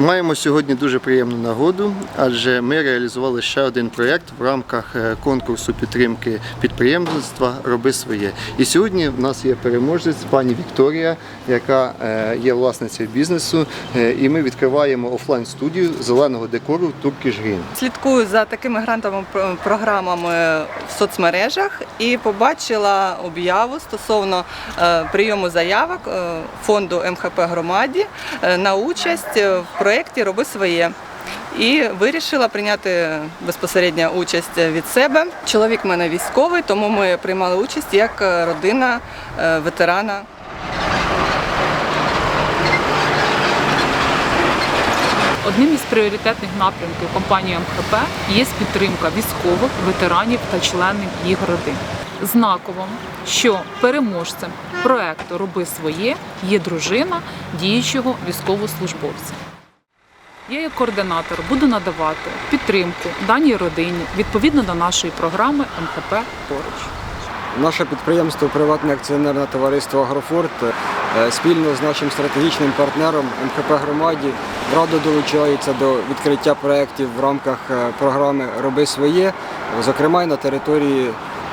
Маємо сьогодні дуже приємну нагоду, адже ми реалізували ще один проєкт в рамках е, конкурсу підтримки підприємництва Роби своє. І сьогодні в нас є переможець пані Вікторія, яка е, є власницею бізнесу. Е, І ми відкриваємо офлайн студію зеленого декору Turkish Green. Слідкую за такими грантовими про- програмами в соцмережах і побачила об'яву стосовно прийому заявок фонду МХП громаді на участь в проєкті Роби своє. І вирішила прийняти безпосередньо участь від себе. Чоловік в мене військовий, тому ми приймали участь як е, родина е, ветерана Одним із пріоритетних напрямків компанії МХП є підтримка військових, ветеранів та членів їх родин. Знаково, що переможцем проекту Роби своє є дружина діючого військовослужбовця. Я, як координатор, буду надавати підтримку даній родині відповідно до нашої програми МХП поруч. Наше підприємство Приватне акціонерне товариство Агрофорт е, спільно з нашим стратегічним партнером МХП громаді радо долучається до відкриття проєктів в рамках е, програми Роби своє, зокрема й на території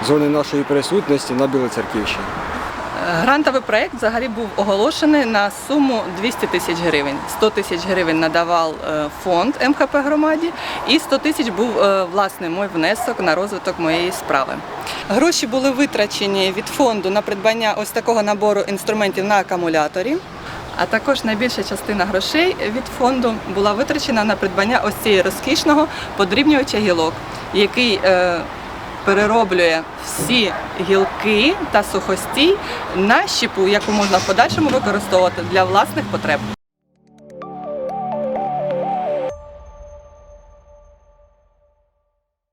зони нашої присутності на Білоцерківщині. Грантовий проект взагалі був оголошений на суму 200 тисяч гривень. 100 тисяч гривень надавав е, фонд МХП громаді, і 100 тисяч був е, власне мій внесок на розвиток моєї справи. Гроші були витрачені від фонду на придбання ось такого набору інструментів на акумуляторі. А також найбільша частина грошей від фонду була витрачена на придбання ось цього розкішного подрібнювача гілок, який е, перероблює всі гілки та сухостій на щепу, яку можна в подальшому використовувати для власних потреб.